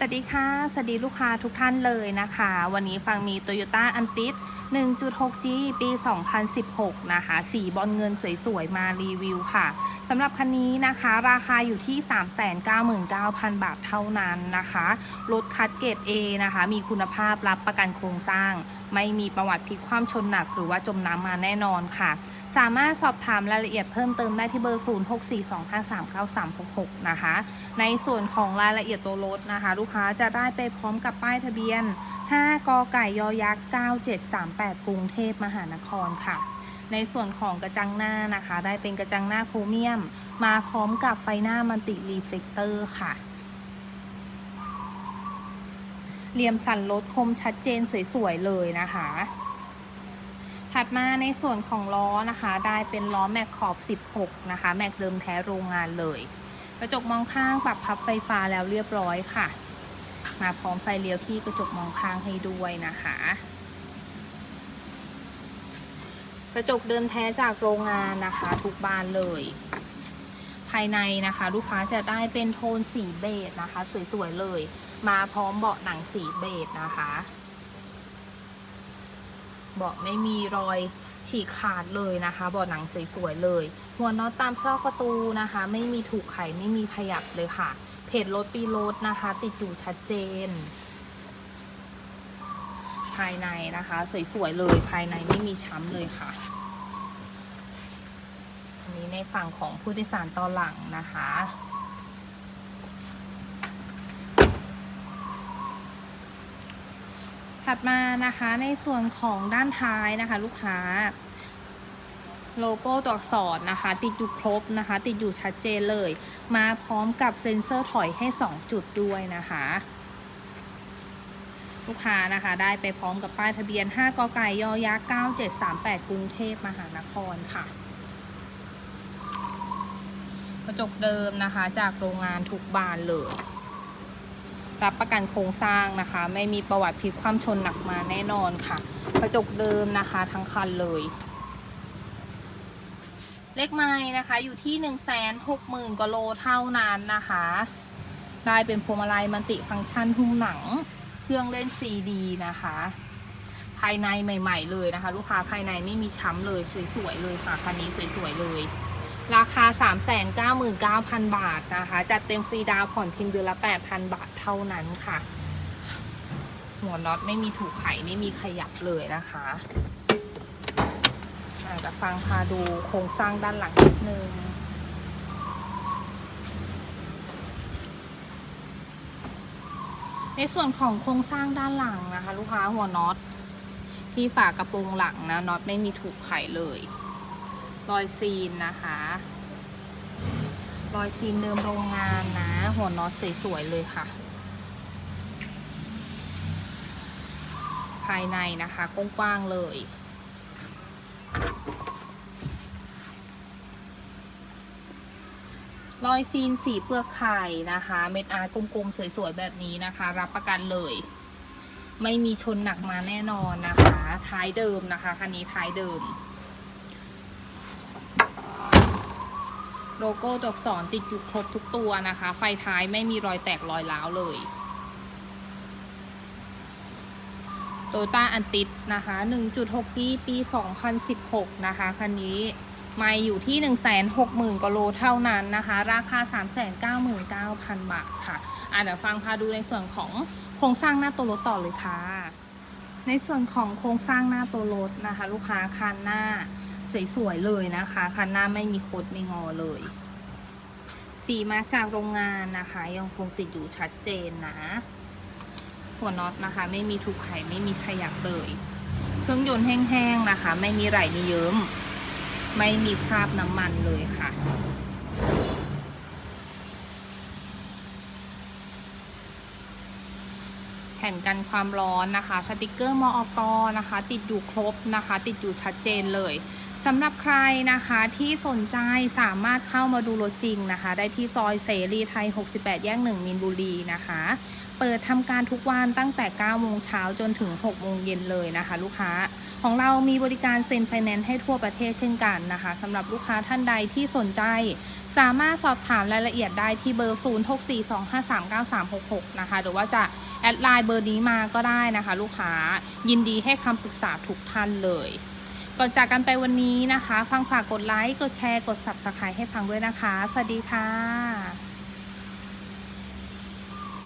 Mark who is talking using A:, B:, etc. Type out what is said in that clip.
A: สวัสดีค่ะ สวัสดีลูกค้าทุกท่านเลยนะคะ วันนี้ฟังมี Toyota a n t i s 1.6G ปี 2016 นะคะ สีบอลเงินสวยๆ มารีวิวค่ะสำหรับคันนี้นะคะ ราคาอยู่ที่ 399,000 บาทเท่านั้นนะคะ รถคัดเกรด A นะคะ มีคุณภาพรับประกันโครงสร้าง ไม่มีประวัติพลิกคว่ำชนหนักหรือว่าจมน้ำมาแน่นอนค่ะ สามารถสอบถามรายละเอียดเพิ่มเติมได้ที่เบอร์ 0642539366 นะคะ ในส่วนของรายละเอียดตัวรถนะคะ ลูกค้าจะได้ไปพร้อมกับป้ายทะเบียน 5 กไก่ยอยักษ์ 9738 กรุงเทพมหานครค่ะ ในส่วนของกระจังหน้านะคะ ได้เป็นกระจังหน้าโครเมียม มาพร้อมกับไฟหน้ามันติรีเฟกเตอร์ค่ะเหลี่ยมสันรถคมชัดเจนสวยๆเลยนะคะ ถัดมาในส่วนของล้อนะคะ ได้เป็นล้อแม็กขอบ 16 นะคะ แม็กเดิมแท้โรงงานเลย กระจกมองข้างปรับพับไฟฟ้าแล้วเรียบร้อยค่ะ มาพร้อมไฟเลี้ยวที่กระจกมองข้างให้ด้วยนะคะ กระจกเดิมแท้จากโรงงานนะคะ ทุกบานเลย ภายในนะคะ ลูกค้าจะได้เป็นโทนสีเบจนะคะ สวยๆเลย มาพร้อมเบาะหนังสีเบจนะคะ เบาะไม่มีรอยฉีกขาดเลยนะคะเบาะหนังสวยๆเลยหัวน็อตตามซอกประตูนะคะ ไม่มีถูกไขไม่มีขยับเลยค่ะ เพจรถปีรถนะคะ ติดอยู่ชัดเจน ภายในนะคะ สวยๆเลยภายในไม่มีช้ำเลยค่ะอันนี้ในฝั่งของผู้โดยสารตอนหลังนะคะ ถัดมานะคะในส่วนของด้านท้ายนะคะ ลูกค้า โลโก้ตัวอักษรนะคะ ติดอยู่ครบนะคะ ติดอยู่ชัดเจนเลย มาพร้อมกับเซ็นเซอร์ถอยให้ 2 จุดด้วยนะคะ ลูกค้านะคะ ได้ไปพร้อมกับป้ายทะเบียน 5กไก่ยอยักษ์9738 กรุงเทพมหานครค่ะกระจกเดิมนะคะ จากโรงงานทุกบานเลย รับประกันโครงสร้างนะคะ ไม่มีประวัติพลิกคว่ำชนหนักมาแน่นอนค่ะ กระจกเดิมนะคะทั้งคันเลย เลขไม้นะคะอยู่ที่1 6 0 0 0 0กว่าโลเท่านั้นนะคะได้เป็นพวงมาลัยมันติฟังก์ชันหุ้มหนัง เครื่องเล่น CD นะคะ ภายในใหม่ ๆ เลยนะคะ ลูกค้าภายในไม่มีช้ำเลยสวยๆเลยค่ะคันนี้สวยๆเลย ราคา 399,000 บาทนะคะ จัดเต็มฟรีดาวผ่อนเพียงเดือนละ 8,000 บาทเท่านั้นค่ะ หัวน็อตไม่มีถูกไขไม่มีขยับเลยนะคะอาจจะฟังพาดูโครงสร้างด้านหลังนิดนึงในส่วนของโครงสร้างด้านหลังนะคะ ลูกค้าหัวน็อตที่ฝากระโปรงหลังนะน็อตไม่มีถูกไขเลย รอยซีนนะคะ รอยซีนเดิมโรงงานนะ หัวน็อตสวยๆเลยค่ะ ภายในนะคะกว้างๆเลยรอยซีนสีเปลือกไข่นะคะ เม็ดอาร์ตกลมๆ สวยๆ แบบนี้นะคะ รับประกันเลย ไม่มีชนหนักมาแน่นอนนะคะ ท้ายเดิมนะคะ คันนี้ท้ายเดิม โลโก้ตัวอักษรติดอยู่ครบทุกตัวนะคะ ไฟท้ายไม่มีรอยแตกรอยร้าวเลยโตต้าอันติดนะคะ 1.6G ปี 2016 นะคะ คันนี้ม่อยู่ที่ 160,000กว่าโลเท่านั้นนะคะ ราคา 399,000 บาทค่ะ อะเดี๋ยวฟังพาดูในส่วนของโครงสร้างหน้าตัวรถต่อเลยค่ะ ในส่วนของโครงสร้างหน้าตัวรถนะคะ ลูกค้าคันหน้า สวยๆเลยนะคะคันหน้าไม่มีคดไม่งอเลย สีมาจากโรงงานนะคะ ยังคงติดอยู่ชัดเจนนะ หัวน็อตนะคะ ไม่มีถูกไขไม่มีขยับเลย เครื่องยนต์แห้งๆนะคะ ไม่มีไหลมีเยิ้มไม่มีคราบน้ำมันเลยค่ะแผ่นกันความร้อนนะคะ สติกเกอร์มอกนะคะ ติดอยู่ครบนะคะ ติดอยู่ชัดเจนเลย สำหรับใครนะคะที่สนใจสามารถเข้ามาดูรถจริงนะคะ ได้ที่ซอยเสรีไทย 68 แยก 1มินบุรีนะคะ เปิดทำการทุกวันตั้งแต่ 9 โมงเช้าจนถึง 6 โมงเย็นเลยนะคะ ลูกค้าของเรามีบริการเซ็นไฟแนนซ์ให้ทั่วประเทศเช่นกันนะคะสำหรับลูกค้าท่านใดที่สนใจ สามารถสอบถามรายละเอียดได้ที่เบอร์ 0642539366 นะคะ หรือว่าจะแอดไลน์เบอร์นี้มาก็ได้นะคะ ลูกค้ายินดีให้คำปรึกษาทุกท่านเลย ก่อนจากกันไปวันนี้นะคะ ฟังฝากกดไลค์ กดแชร์ กด subscribe ให้ฟังด้วยนะคะ สวัสดีค่ะ